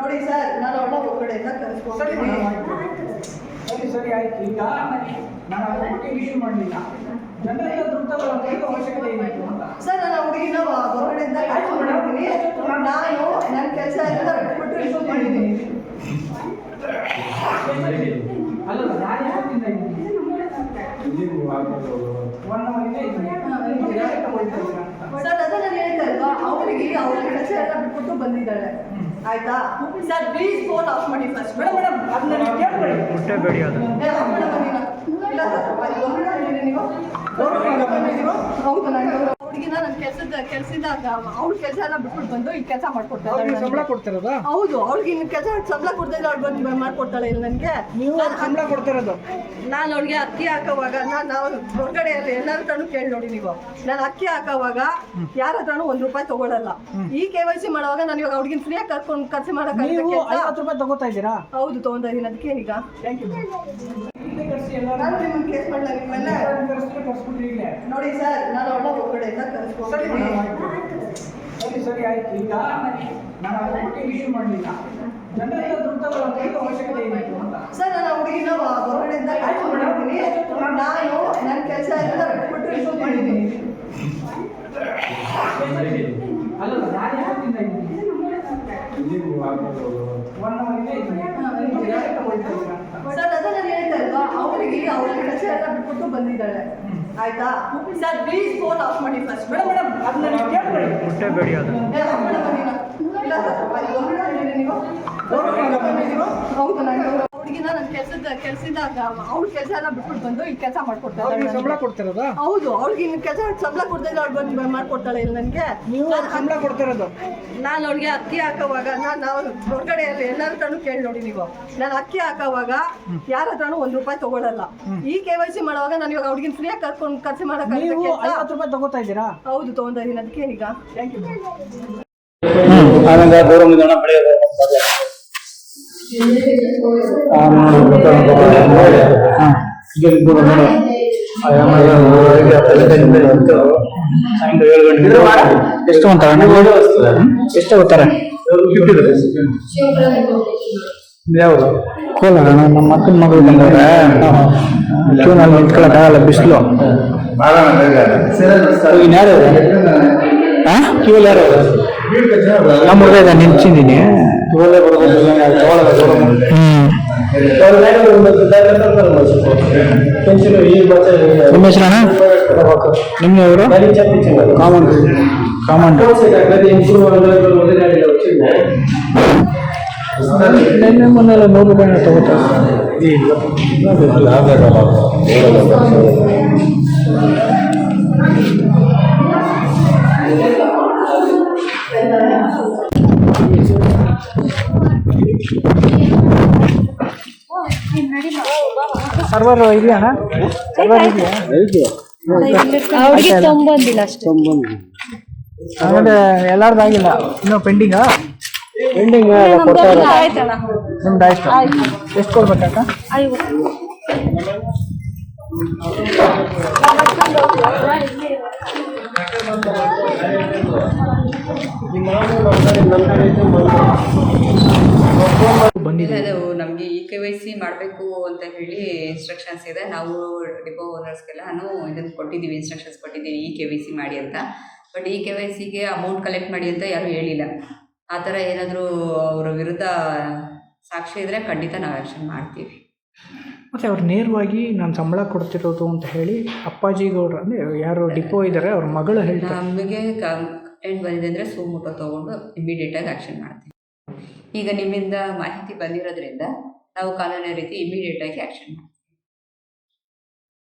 ನೋಡಿ ಸರ್ ನಾನು ಅವಳ ಹೊರಗಡೆಯಿಂದ ಸರಿ ಕರೆಸ್ಕೊಡ್ತೀನಿ ಸರಿ ಸರಿ ಆಯ್ತು. ಈಗ ನಾನು ಇಶ್ಯೂ ಮಾಡಲಿಲ್ಲ. ಜನರೆಲ್ಲ ದುಡ್ಡು ಅವಶ್ಯಕತೆ ಏನಿತ್ತು ಅಂತ. ಸರ್ ನಾನು ಹುಡುಗಿನ ಹೊರಗಡೆಯಿಂದ ಹೊರಗಡೆಯಿಂದ ಮಾಡಿದ್ದೀನಿ ನಾನು ನನ್ನ ಕೆಲಸ ಎಲ್ಲ ಬಿಟ್ಬಿಟ್ಟು ಇಶ್ಯೂ ಮಾಡಿದ್ದೀನಿ ಅಲ್ಲ ನಾನು ಯಾವತ್ತಿಂದ ಇದ್ದೀನಿ. ಒನ್ ಅವರ್ ಇದ್ದೀನಿ. ಸರ್ ಅದನ್ನ ನಾನು ಹೇಳ್ತಾ ಇಲ್ವಾ ಅವಳಿಗೆ ಅವ್ರ ಕೆಲಸ ಎಲ್ಲ ಬಿಟ್ಬಿಟ್ಟು ಬಂದಿದ್ದಾಳೆ ಆಯ್ತಾ ಸರ್ ಪ್ಲೀಸ್ ಫೋನ್ ಆಫ್ ಮಾಡಿ ಫಸ್ಟ್ ಮೇಡಮ್ ಮೇಡಮ್ ಅದನ್ನ ಕೇಳಬೇಡಿ ಹೊಟ್ಟೆ ಬೇಡಿ ಅದು ಇಲ್ಲ ಸರ್ ನೀವು ಹೊರಗಡೆ ಬಂದಿದ್ದೀರೋ? ಹೌದು ನಾನು ಹುಡುಗಿನ ನನ್ನ ಕೆಲಸದ ಕೆಲಸದಾಗ ಅವ್ಳ ಕೆಲಸ ಎಲ್ಲ ಬಿಟ್ಬಿಟ್ಟು ಬಂದು ಈ ಕೆಲಸ ಮಾಡ್ಕೊಡ್ತಾ ಅವ್ರಿಗೆ ಇದ್ದಾಳೆ ಸಂಬಳ ಕೊಡ್ತಿರೋದು? ಹೌದು ಅವ್ಳಿಗೆ ಇನ್ನು ಕೆಲಸ ಸಂಬಳ ಕೊಡ್ತಾ ಇಲ್ಲ ಅವ್ಳು ಬಂದು ಮಾಡ್ಕೊಡ್ತಾಳೆ ಇಲ್ಲ ನನಗೆ. ನೀವು ಸಂಬಳ ಕೊಡ್ತಿರೋದು? ನಾನು ಅವ್ಳಿಗೆ ಅಕ್ಕಿ ಹಾಕೋವಾಗ ನಾನು ನಾವು ಹೊರಗಡೆ ಎಲ್ಲರ ಹತ್ರನೂ ಕೇಳಿ ನೋಡಿ ನೀವು. ನಾನು ಅಕ್ಕಿ ಹಾಕೋವಾಗ ಯಾರ ಹತ್ರನೂ ಒಂದು ರೂಪಾಯಿ ತಗೊಳ್ಳಲ್ಲ ಈ ಕೆ ವೈ ಸಿ ಮಾಡುವಾಗ ನಾನು ಇವಾಗ ಅವ್ಳಿಗೆ ಫ್ರೀಯಾಗಿ ಕರ್ಕೊಂಡು ಖರ್ಚು ನೀವು ಮಾಡೋಕ್ಕಾಗತ್ತೆ ಐವತ್ತು ರೂಪಾಯಿ ತಗೋತಾ ಇದ್ದೀರಾ? ಹೌದು ತೊಗೊಂತಾ ಅದಕ್ಕೆ ಈಗ. ಥ್ಯಾಂಕ್ ಯು ನಾನು ನಿಮ್ಮನ್ನ ಕೇಸ್ ಮಾಡಲ್ಲ ನಿಮ್ಮೆಲ್ಲ ನೋಡಿ ಸರ್ ನಾನು ಅವಳ ಹೊರಗಡೆಯಿಂದ ಸರಿ ಮೇಡಮ್ ಆಯ್ತು ಸರಿ ಸರಿ ಆಯ್ತು. ಈಗ ನಾನು ಅದಕ್ಕೆ ಇಶ್ಯೂ ಮಾಡಲಿಲ್ಲ. ಜನರೆಲ್ಲ ದುಡ್ಡು ತಗೊಳ್ಳೋದು ಅವಶ್ಯಕತೆ ಅಂತ. ಸರ್ ನಾನು ಹುಡುಗಿನ ಹೊರಗಡೆಯಿಂದ ಕರ್ಸ್ಕೊಂಡಿದ್ದೀನಿ ನಾನು ನನ್ನ ಕೆಲಸ ಎಲ್ಲ ಬಿಟ್ಬಿಟ್ಟು ರಿಸೀವ್ ಮಾಡಿದ್ದೀನಿ. ಅಲ್ಲ ನಾನು ಯಾವತ್ತಿಂದ ಇದ್ದೀನಿ? One sir. ಹೇಳ್ತಾ ಇಲ್ವಾ? ಅವರಿಗೆ ಅವ್ರ ಕೆಲಸ ಎಲ್ಲ ಬಿಟ್ಬಿಟ್ಟು ಬಂದಿದ್ದಾಳೆ. ಆಯ್ತಾ? ಸರ್ ಪ್ಲೀಸ್ ಫೋನ್ ಆಫ್ ಮಾಡಿ ಫಸ್ಟ್ ಮೇಡಮ್ ಮೇಡಮ್ ಅದನ್ನ ನೀವು ಕೇಳಬೇಡಿ ಮುಟ್ಟೆ ಬೇಡಿ ಅದು ಇಲ್ಲ ಸರ್ ಮಾಡಿ ನೀವು ಹೊರಗಡೆ ಬಂದಿದ್ದೀರೋ? ಹೌದು ನಾನು ಹುಡುಗಿನ ನನ್ನ ಕೆಲಸದ ಕೆಲಸದಾಗ ಅವ್ಳ ಕೆಲಸ ಎಲ್ಲ ಬಿಟ್ಬಿಟ್ಟು ಬಂದು ಈ ಕೆಲಸ ಮಾಡ್ಕೊಡ್ತಾ ಅವ್ರಿಗೆ ಸಂಬಳ. ಕೊಡ್ತಿರೋದಾ? ಹೌದು ಅವ್ಳಿಗೆ ಇನ್ನು ಕೆಲಸ ಸಂಬಳ ಕೊಡ್ತಾ ಇಲ್ಲ ಅವ್ಳು ಬಂದು ಮಾಡ್ಕೊಡ್ತಾಳೆ ಇಲ್ಲ ನನಗೆ. ನೀವು ಸಂಬಳ ಕೊಡ್ತಿರೋದು? ನಾನು ಅವ್ಳಿಗೆ ಅಕ್ಕಿ ಹಾಕೋವಾಗ ನಾನು ಹೊರಗಡೆ ಎಲ್ಲರ ಹತ್ರನೂ ಕೇಳಿ ನೋಡಿ ನೀವು. ನಾನು ಅಕ್ಕಿ ಹಾಕೋವಾಗ ಯಾರ ಹತ್ರನೂ ಒಂದು ರೂಪಾಯಿ ತಗೊಳ್ಳಲ್ಲ ಈ ಕೆ ವೈ ಸಿ ಮಾಡುವಾಗ ನಾನು ಇವಾಗ ಅವ್ಳಿಗಿನ ಫ್ರೀಯಾಗಿ ಕರ್ಕೊಂಡು ಖರ್ಚು ನೀವು ಮಾಡೋಕ್ಕಾಗತ್ತೆ ಐವತ್ತು ರೂಪಾಯಿ ತಗೋತಾ ಇದ್ದೀರಾ? ಹೌದು ತೊಗೊಂತಾ ಇದೀನಿ ಅದಕ್ಕೆ ಈಗ ಥ್ಯಾಂಕ್ ಯು ಆನಂದ ಗೌರವ ನಿಧಾನ ಎಷ್ಟು ಅಂತಾರ ಎಷ್ಟು ಹೋಗ್ತಾರೆ ಯಾವುದು ಕೋಲಾರ ನಮ್ಮ ಅಕ್ಕನ ಮಗಳು ಬಂದವ್ರೆ ಕ್ಯೂನಲ್ಲಿ ನಿಂತ್ಕೊಳಕ್ಕಾಗಲ್ಲ ಬಿಸಿಲು ಇನ್ಯಾರು ಕ್ಯೂಲ್ ಯಾರು ನಮ್ಮ ಹುಡುಗ ನಿಂತಿದ್ದೀನಿ ನಿಮ್ಮ ಹೆಸರಣ್ಣ ನಿಮ್ಮ ಅವರು ಕಾಮನ್ ಕಾಮನ್ ನಿನ್ನೆ ಮೊನ್ನೆಲ್ಲ ನೂರು ರೂಪಾಯಿನ ತಗೋತಾರೆ ಸರ್ವರ್ ಇದೆಯಾ ಅಣ್ಣ ಸರ್ವರ್ ಇದೆಯಾ ಅವ್ರಿಗೆ ತೊಂಬಂದಿಲ್ಲ ಅಷ್ಟೇ ಆಮೇಲೆ ಎಲ್ಲಾರ್ದು ಆಗಿಲ್ಲ ಇನ್ನೂ ಪೆಂಡಿಂಗಾ ಪೆಂಡಿಂಗ್ ನಮ್ದು ಆಯ್ತಣ್ಣ ನಿಮ್ದು ಆಯ್ತು ಎಷ್ಟು ಕೊಡ್ಬೇಕಕ್ಕ ಐವತ್ತು ಬಂದಿದೆ ಅದು ನಮಗೆ ಇ ಕೆ ವೈ ಸಿ ಮಾಡಬೇಕು ಅಂತ ಹೇಳಿ ಇನ್ಸ್ಟ್ರಕ್ಷನ್ಸ್ ಇದೆ. ನಾವು ಡಿಪೋ ಓನರ್ಸ್ಗೆಲ್ಲ ನಾನು ಇದನ್ನು ಕೊಟ್ಟಿದ್ದೀವಿ ಇನ್ಸ್ಟ್ರಕ್ಷನ್ಸ್ ಕೊಟ್ಟಿದ್ದೀವಿ ಇ ಕೆ ವೈ ಸಿ ಮಾಡಿ ಅಂತ. ಬಟ್ ಇ ಕೆ ವೈ ಸಿಗೆ ಅಮೌಂಟ್ ಕಲೆಕ್ಟ್ ಮಾಡಿ ಅಂತ ಯಾರೂ ಹೇಳಿಲ್ಲ. ಆ ಥರ ಏನಾದರೂ ಅವರ ವಿರುದ್ಧ ಸಾಕ್ಷಿ ಇದ್ದರೆ ಖಂಡಿತ ನಾವು ಆ್ಯಕ್ಷನ್ ಮಾಡ್ತೀವಿ. ಮತ್ತೆ ಅವ್ರು ನೇರವಾಗಿ ನಾನು ಸಂಬಳ ಕೊಡ್ತಿರೋದು ಅಂತ ಹೇಳಿ ಅಪ್ಪಾಜಿ ಗೌಡ್ರು ಅಂದರೆ ಯಾರು ಡಿಪೋ ಇದ್ದಾರೆ ಅವ್ರ ಮಗಳು ಹೇಳ್ತಾರೆ. ನಮಗೆ ಕಂಪ್ಲೇಂಟ್ ಬಂದಿದೆ ಅಂದರೆ ಸೋಮುಟೋ ತೊಗೊಂಡು ಇಮಿಡಿಯೇಟಾಗಿ ಆ್ಯಕ್ಷನ್ ಮಾಡ್ತೀವಿ ಈಗ ನಿಮ್ಮಿಂದ ಮಾಹಿತಿ ಬಂದಿರೋದ್ರಿಂದ ನಾವು ಕಾನೂನಿನ ರೀತಿ ಇಮಿಡಿಯೇಟಾಗಿ ಆ್ಯಕ್ಷನ್ ಮಾಡ್ತೀವಿ.